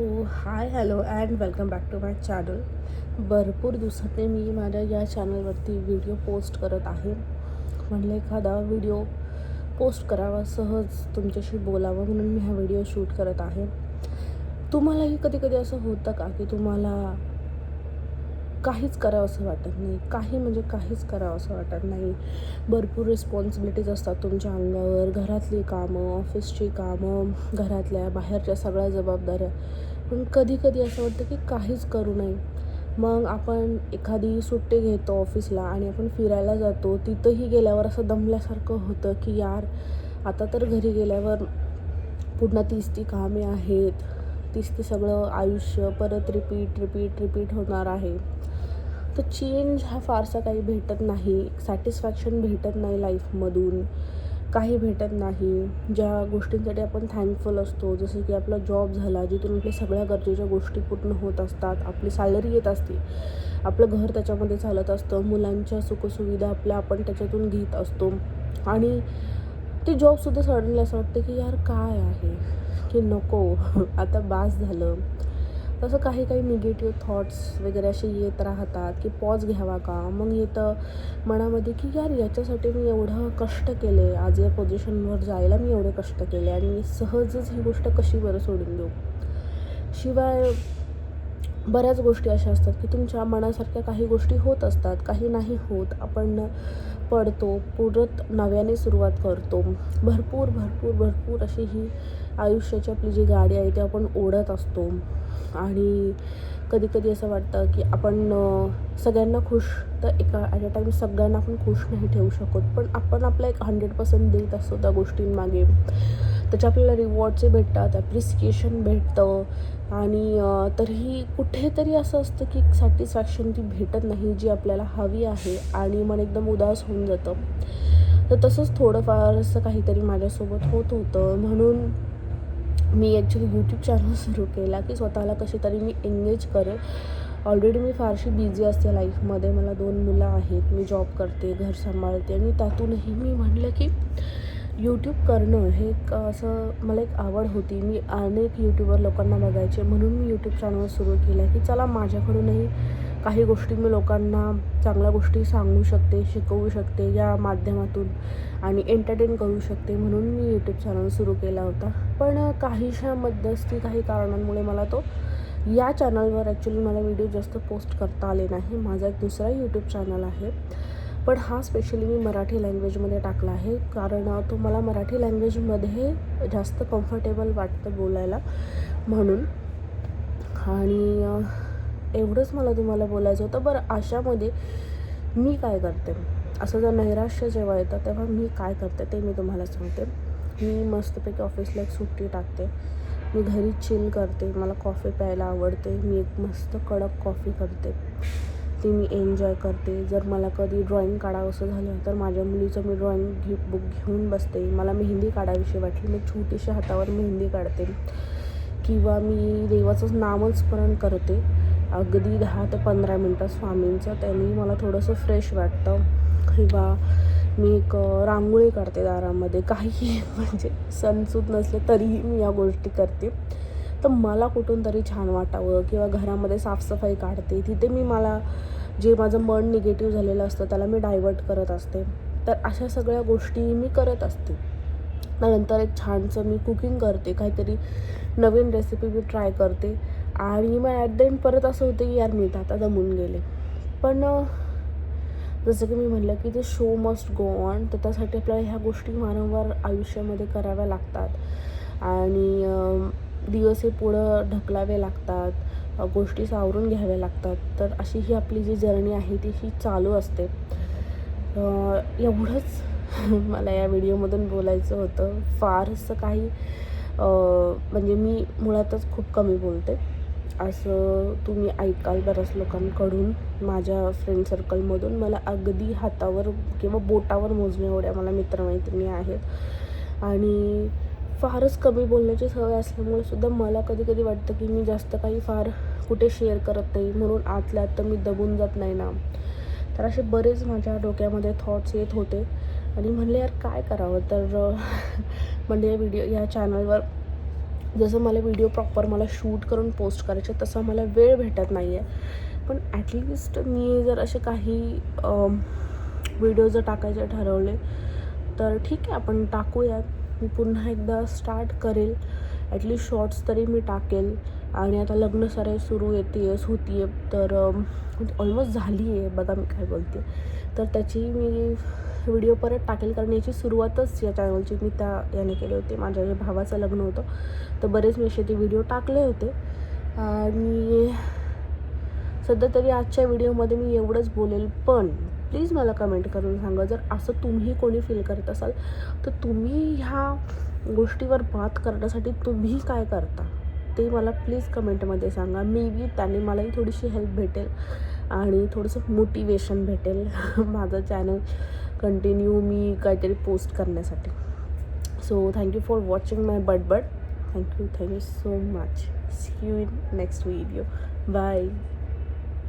हो hi hello and welcome back to my channel भरपूर दिवसांनी मी माझ्या या चॅनलवरती व्हिडिओ पोस्ट करत आहे. म्हणलं एखादा व्हिडिओ पोस्ट करावा सहज तुमच्याशी बोलावं म्हणून मी हा व्हिडिओ शूट करत आहे. तुम्हालाही कधी कधी असं होतं का की तुम्हाला काहीच करावं असं वाटत नाही? काही म्हणजे काहीच करावं असं वाटत नाही. भरपूर रिस्पॉन्सिबिलिटीज असतात तुमच्या अंगावर. घरातली कामं ऑफिसची कामं घरातल्या बाहेरच्या सगळ्या जबाबदाऱ्या. पण कधी कधी असं वाटतं की काहीच करू नये. मग आपण एखादी सुट्टी घेतो ऑफिसला आणि आपण फिरायला जातो तिथंही गेल्यावर असं दमल्यासारखं होतं की यार आता तर घरी गेल्यावर पुन्हा तीस ती कामे आहेत तीस ते सगळं आयुष्य परत रिपीट रिपीट रिपीट होणार आहे. तर चेंज हा फारसा काही भेटत नाही सॅटिस्फॅक्शन भेटत नाही लाईफमधून काही भेटत नाही. ज्या गोष्टींसाठी आपण थँकफुल असतो जसं की आपला जॉब झाला जिथून आपल्या सगळ्या गरजेच्या गोष्टी पूर्ण होत असतात आपली सॅलरी येत असते आपलं घर त्याच्यामध्ये चालत असतं मुलांच्या सुखसुविधा आपल्या आपण त्याच्यातून घेत असतो. आणि ते जॉबसुद्धा सडनली असं वाटतं की यार काय आहे? की नको. आता बास झालं. तसं काही काही निगेटिव्ह थॉट्स वगैरे असे येत राहतात की पॉज घ्यावा का? मग येतं मनामध्ये की यार याच्यासाठी मी एवढं कष्ट केले आज या पोझिशनवर जायला मी एवढे कष्ट केले आणि मी सहजच ही गोष्ट कशी बरं सोडून देऊ? शिवाय बऱ्याच गोष्टी अशा असतात की तुमच्या मनासारख्या काही गोष्टी होत असतात काही नाही होत. आपण पडतो पुरत नव्याने सुरुवात करतो. भरपूर भरपूर भरपूर अशी ही आयुष्याची आपली जी गाडी आहे ती आपण ओढत असतो. आणि कधी कधी असं वाटतं की आपण सगळ्यांना खुश तर एका ॲट अ टाईम सगळ्यांना आपण खुश नाही ठेवू शकत. पण आपण आपला एक हंड्रेड पर्सेंट देत असतो त्या गोष्टींमागे. त्याचे आपल्याला रिवॉर्डचे भेटतात ॲप्रिसिएशन भेटतं. आणि तरीही कुठेतरी असं असतं की सॅटिस्फॅक्शन ती भेटत नाही जी आपल्याला हवी आहे आणि मन एकदम उदास होऊन जातं. तर तसंच थोडंफार असं काहीतरी माझ्यासोबत होत होतं. म्हणून मी ॲक्च्युली यूट्यूब चॅनल सुरू केला की स्वतःला कशी तरी मी एंगेज करेल. ऑलरेडी मी फारशी बिझी असते लाईफमध्ये मला दोन मुलं आहेत. मी जॉब करते घर सांभाळते आणि त्यातूनही मी म्हटलं की यूट्यूब करणं हे एक असं मला एक आवड होती. मी अनेक यूट्यूबर लोकांना बघायचे. म्हणून मी यूट्यूब चॅनल सुरू केलं की चला माझ्याकडूनही काही गोष्टी मी लोकांना चांगल्या गोष्टी सांगू शकते शिकवू शकते या माध्यमातून आणि एंटरटेन करू शकते. म्हणून मी यूट्यूब चॅनल सुरू केला होता. पण काहीशा मध्यस्थी काही कारणांमुळे मला तो या चॅनलवर ॲक्च्युली मला व्हिडिओ जास्त पोस्ट करता आले नाही. माझा एक दुसरा यूट्यूब चॅनल आहे. पण हा स्पेशली मी मराठी लँग्वेजमध्ये टाकला आहे. कारण तो मला मराठी लँग्वेजमध्ये जास्त कम्फर्टेबल वाटतं बोलायला म्हणून. आणि एवढंच मला तुम्हाला बोलायचं होतं. बरं अशामध्ये मी काय करते? असं जर नैराश्य जेव्हा येतं तेव्हा मी काय करते ते मी तुम्हाला सांगते. मी मस्तपैकी ऑफिसला एक सुट्टी टाकते. मी घरी चिल करते. मला कॉफी प्यायला आवडते. मी एक मस्त कडक कॉफी करते. ती मी एन्जॉय करते. जर मला कधी ड्रॉईंग काढावंसं झालं तर माझ्या मुलीचं मी ड्रॉईंग घे बुक घेऊन बसते. मला मेहंदी काढावीशी वाटली मी छोटीशी हातावर मेहंदी काढते. किंवा मी देवाचंच नामस्मरण करते. अगदी दहा ते पंधरा मिनटं स्वामींचं त्यांनी मला थोडंसं फ्रेश वाटतं. किंवा मी एक रांगोळी काढते दारामध्ये. काही म्हणजे सणसूत नसले तरीही मी या गोष्टी करते. तर मला कुठून तरी छान वाटावं किंवा घरामध्ये साफसफाई काढते. तिथे मी मला जे माझं मन निगेटिव्ह झालेलं असतं त्याला मी डायवर्ट करत असते. तर अशा सगळ्या गोष्टी मी करत असते. त्यानंतर एक छानसं मी कुकिंग करते. काहीतरी नवीन रेसिपी मी ट्राय करते. आणि मग ॲट द एंड परत असं होतं की यार मी तर आता दमून गेले. पण जसं की मी म्हणलं की ते शो मस्ट गो ऑन तर त्यासाठी आपल्याला ह्या गोष्टी वारंवार आयुष्यामध्ये कराव्या लागतात. आणि दिवस हे पुढं ढकलावे लागतात गोष्टी सावरून घ्याव्या लागतात. तर अशी ही आपली जी जर्नी आहे ती ही चालू असते. एवढंच मला या व्हिडिओमधून बोलायचं होतं. फारसं काही म्हणजे मी मुळातच खूप कमी बोलते. असं तुम्ही ऐकाल बऱ्याच लोकांकडून माझ्या फ्रेंड सर्कलमधून मला अगदी हातावर किंवा बोटावर मोजण्या एवढ्या मला मित्रमैत्रिणी आहेत. आणि फारच कमी बोलण्याची सवय असल्यामुळे सुद्धा मला कधी कधी वाटतं की मी जास्त काही फार कुठे शेअर करत नाही. म्हणून आतल्या आत तर मी दबून जात नाही ना. तर असे बरेच माझ्या डोक्यामध्ये थॉट्स येत होते. आणि म्हणले यार काय करावं? तर अं, म्हणजे व्हिडिओ या चॅनलवर जसं मला व्हिडिओ प्रॉपर मला शूट करून पोस्ट करायचे तसा मला वेळ भेटत नाही आहे पण ॲटलिस्ट मी जर असे काही व्हिडिओ जर टाकायचे ठरवले तर ठीक आहे आपण टाकूया मी पुन्हा एकदा स्टार्ट करेल. ॲटलीस्ट शॉर्ट्स तरी मी टाकेल. आणि आता लग्न सराई सुरू येते होती आहे तर ऑलमोस्ट झाली आहे बघा मी काय बोलते. तर त्याची मी व्हिडिओ परत टाकेल कारण याची सुरुवातच या चॅनलची मी त्या याने केली होती. माझ्या जे भावाचं लग्न होतं तर बरेच मी असे ते व्हिडिओ टाकले होते. आणि सध्या तरी आजच्या व्हिडिओमध्ये मी एवढंच बोलेल पण प्लीज मला कमेंट करून सांगा. जर असं तुम्ही कोणी फील करत असाल तर तुम्ही ह्या गोष्टीवर बात करण्यासाठी तुम्ही काय करता? ते मला प्लीज कमेंटमध्ये सांगा. मे बी त्याने मलाही थोडीशी हेल्प भेटेल आणि थोडंसं मोटिवेशन भेटेल माझं चॅनल कंटिन्यू मी काहीतरी पोस्ट करण्यासाठी. So thank you for watching my but but thank you thank you so much see you in next video bye